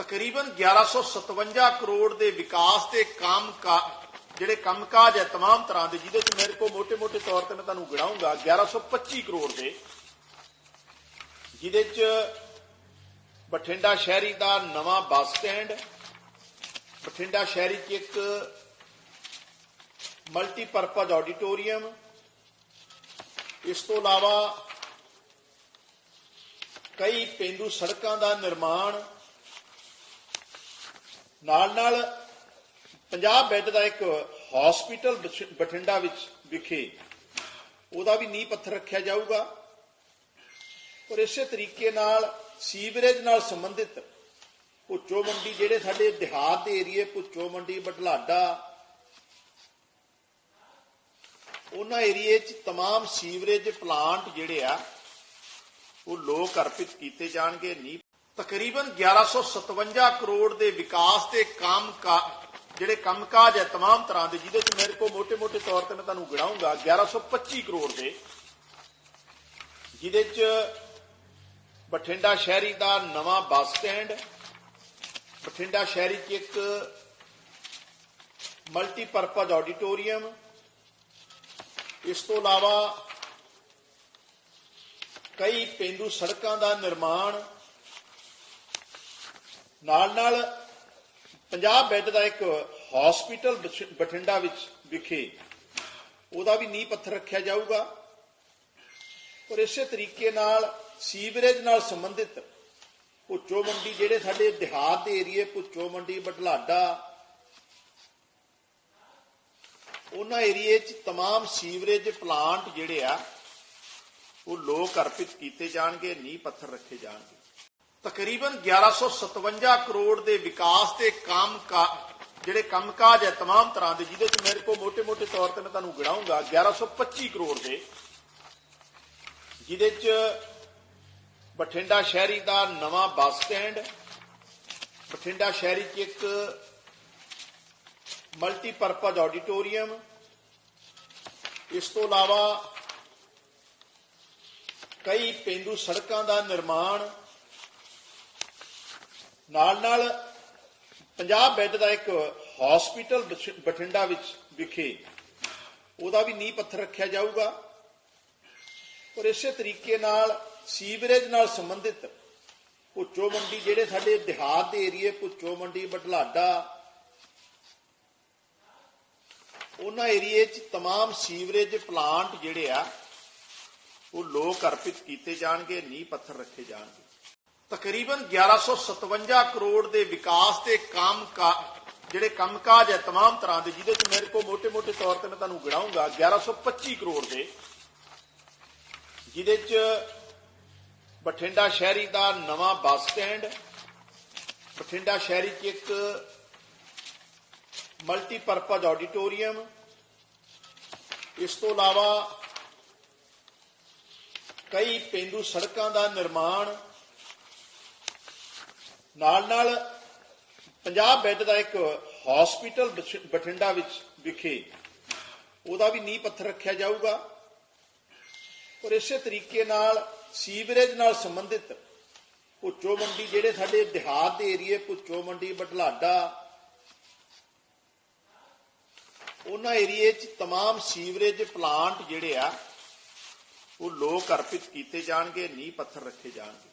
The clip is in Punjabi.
ਤਕਰੀਬਨ 1157 ਕਰੋੜ ਦੇ ਵਿਕਾਸ ਤੇ ਕੰਮ ਕਾ, ਜਿਹੜੇ ਕੰਮ ਕਾਜ ਹੈ तमाम ਤਰ੍ਹਾਂ ਦੇ, ਜਿਹਦੇ ਚ ਮੇਰੇ ਕੋਲ ਮੋਟੇ ਮੋਟੇ ਤੌਰ ਤੇ ਮੈਂ ਤੁਹਾਨੂੰ ਗਿਣਾਉਂਗਾ 1125 ਕਰੋੜ ਦੇ, ਜਿਹਦੇ ਚ ਬਠਿੰਡਾ ਸ਼ਹਿਰੀ ਦਾ ਨਵਾਂ ਬੱਸ ਸਟੈਂਡ, ਬਠਿੰਡਾ ਸ਼ਹਿਰੀ 'ਚ ਇੱਕ ਮਲਟੀਪਰਪਜ਼ ਆਡੀਟੋਰੀਅਮ, ਇਸ ਤੋਂ ਇਲਾਵਾ ਕਈ ਪਿੰਡੂ ਸੜਕਾਂ ਦਾ ਨਿਰਮਾਣ ਨਾਲ ਨਾਲ 50 ਬੈੱਡ ਦਾ ਇੱਕ ਹਸਪੀਟਲ ਬਠਿੰਡਾ ਵਿੱਚ ਵਿਖੇ ਉਹਦਾ ਵੀ ਨੀਂਹ ਪੱਥਰ ਰੱਖਿਆ ਜਾਊਗਾ ਔਰ ਇਸੇ ਤਰੀਕੇ ਨਾਲ ਸੀਵਰੇਜ ਨਾਲ ਸੰਬੰਧਿਤ ਭੁੱਚੋ ਮੰਡੀ ਜਿਹੜੇ ਸਾਡੇ ਦਿਹਾਤ ਦੇ ਏਰੀਏ ਭੁੱਚੋ ਮੰਡੀ ਬਟਲਾਡਾ ਉਹਨਾਂ ਏਰੀਏ 'ਚ तमाम ਸੀਵਰੇਜ ਪਲਾਂਟ ਜਿਹੜੇ ਆ ਉਹ ਲੋਕ ਅਰਪਿਤ ਕੀਤੇ ਜਾਣਗੇ ਨਹੀਂ ਤਕਰੀਬਨ 1157 ਕਰੋੜ ਦੇ ਵਿਕਾਸ ਤੇ ਕੰਮ ਕਾ, ਜਿਹੜੇ ਕੰਮ ਕਾਜ ਹੈ तमाम ਤਰ੍ਹਾਂ ਦੇ, ਜਿਹਦੇ ਚ ਮੇਰੇ ਕੋਲ ਮੋਟੇ ਮੋਟੇ ਤੌਰ ਤੇ ਮੈਂ ਤੁਹਾਨੂੰ ਗਿਣਾਉਂਗਾ 1125 ਕਰੋੜ ਦੇ, ਜਿਹਦੇ ਚ ਬਠਿੰਡਾ ਸ਼ਹਿਰੀ ਦਾ ਨਵਾਂ ਬੱਸ ਸਟੈਂਡ, ਬਠਿੰਡਾ ਸ਼ਹਿਰੀ 'ਚ ਇੱਕ ਮਲਟੀਪਰਪਸ ਆਡੀਟੋਰੀਅਮ, ਇਸ ਤੋਂ ਇਲਾਵਾ ਕਈ ਪਿੰਡੂ ਸੜਕਾਂ ਦਾ ਨਿਰਮਾਣ ਨਾਲ ਨਾਲ 50 ਬੈੱਡ ਦਾ ਇੱਕ ਹਸਪੀਟਲ ਬਠਿੰਡਾ ਵਿੱਚ ਵਿਖੇ ਉਹਦਾ ਵੀ ਨੀਂਹ ਪੱਥਰ ਰੱਖਿਆ ਜਾਊਗਾ ਔਰ ਇਸੇ ਤਰੀਕੇ ਨਾਲ ਸੀਵਰੇਜ ਨਾਲ ਸੰਬੰਧਿਤ ਭੁੱਚੋ ਮੰਡੀ ਜਿਹੜੇ ਸਾਡੇ ਦਿਹਾਤ ਦੇ ਏਰੀਏ ਭੁੱਚੋ ਮੰਡੀ ਬਟਲਾਡਾ ਉਹਨਾਂ ਏਰੀਏ 'ਚ तमाम ਸੀਵਰੇਜ ਪਲਾਂਟ ਜਿਹੜੇ ਆ ਉਹ ਲੋਕ ਅਰਪਿਤ ਕੀਤੇ ਜਾਣਗੇ ਨੀਂਹ ਪੱਥਰ ਰੱਖੇ ਜਾਣਗੇ ਤਕਰੀਬਨ 1157 ਕਰੋੜ ਦੇ ਵਿਕਾਸ ਤੇ ਕੰਮ ਕਾ, ਜਿਹੜੇ ਕੰਮਕਾਜ ਹੈ तमाम ਤਰ੍ਹਾਂ ਦੇ, ਜਿਹਦੇ ਚ ਮੇਰੇ ਕੋਲ ਮੋٹے-ਮੋٹے ਤੌਰ ਤੇ ਮੈਂ ਤੁਹਾਨੂੰ ਗਿਣਾਉਂਗਾ 1125 ਕਰੋੜ ਦੇ, ਜਿਹਦੇ ਚ ਬਠਿੰਡਾ ਸ਼ਹਿਰੀ ਦਾ ਨਵਾਂ ਬੱਸ ਸਟੈਂਡ, ਬਠਿੰਡਾ ਸ਼ਹਿਰੀ 'ਚ ਇੱਕ ਮਲਟੀਪਰਪਸ ਆਡੀਟੋਰੀਅਮ, ਇਸ ਤੋਂ ਇਲਾਵਾ ਕਈ ਪਿੰਡੂ ਸੜਕਾਂ ਦਾ ਨਿਰਮਾਣ ਨਾਲ ਨਾਲ 50 ਬੈੱਡ ਦਾ ਇੱਕ ਹਸਪੀਟਲ ਬਠਿੰਡਾ ਵਿੱਚ ਵਿਖੇ ਉਹਦਾ ਵੀ ਨੀਂਹ ਪੱਥਰ ਰੱਖਿਆ ਜਾਊਗਾ ਔਰ ਇਸੇ ਤਰੀਕੇ ਨਾਲ ਸੀਵਰੇਜ ਨਾਲ ਸੰਬੰਧਿਤ ਭੁੱਚੋ ਮੰਡੀ ਜਿਹੜੇ ਸਾਡੇ ਦਿਹਾਤ ਦੇ ਏਰੀਏ ਭੁੱਚੋ ਮੰਡੀ ਬਟਲਾਡਾ ਉਹਨਾਂ ਏਰੀਏ 'ਚ तमाम ਸੀਵਰੇਜ ਪਲਾਂਟ ਜਿਹੜੇ ਆ ਉਹ ਲੋਕ ਅਰਪਿਤ ਕੀਤੇ ਜਾਣਗੇ ਨੀਂਹ ਪੱਥਰ ਰੱਖੇ ਜਾਣਗੇ ਤਕਰੀਬਨ 1157 ਕਰੋੜ ਦੇ ਵਿਕਾਸ ਤੇ ਕੰਮ ਜਿਹੜੇ ਕੰਮਕਾਜ ਹੈ तमाम ਤਰ੍ਹਾਂ ਦੇ, ਜਿਹਦੇ ਚ ਮੇਰੇ ਕੋਲ ਮੋٹے-ਮੋٹے ਤੌਰ ਤੇ ਮੈਂ ਤੁਹਾਨੂੰ ਗਿਣਾਉਂਗਾ 1125 ਕਰੋੜ ਦੇ, ਜਿਹਦੇ ਚ ਬਠਿੰਡਾ ਸ਼ਹਿਰੀ ਦਾ ਨਵਾਂ ਬੱਸ ਸਟੈਂਡ, ਬਠਿੰਡਾ ਸ਼ਹਿਰੀ 'ਚ ਇੱਕ ਮਲਟੀਪਰਪਜ਼ ਆਡੀਟੋਰੀਅਮ, ਇਸ ਤੋਂ ਇਲਾਵਾ ਕਈ ਪਿੰਡੂ ਸੜਕਾਂ ਦਾ ਨਿਰਮਾਣ ਨਾਲ ਨਾਲ 50 ਬੈੱਡ ਦਾ ਇੱਕ ਹਸਪੀਟਲ ਬਠਿੰਡਾ ਵਿੱਚ ਵਿਖੇ ਉਹਦਾ ਵੀ ਨੀਂਹ ਪੱਥਰ ਰੱਖਿਆ ਜਾਊਗਾ ਔਰ ਇਸੇ ਤਰੀਕੇ ਨਾਲ ਸੀਵਰੇਜ ਨਾਲ ਸੰਬੰਧਿਤ ਭੁੱਚੋ ਮੰਡੀ ਜਿਹੜੇ ਸਾਡੇ ਦਿਹਾਤ ਦੇ ਏਰੀਏ ਭੁੱਚੋ ਮੰਡੀ ਬਟਲਾਡਾ ਉਹਨਾਂ ਏਰੀਏ 'ਚ तमाम ਸੀਵਰੇਜ ਪਲਾਂਟ ਜਿਹੜੇ ਆ ਉਹ ਲੋਕ ਅਰਪਿਤ ਕੀਤੇ ਜਾਣਗੇ ਨੀਂਹ ਪੱਥਰ ਰੱਖੇ ਜਾਣਗੇ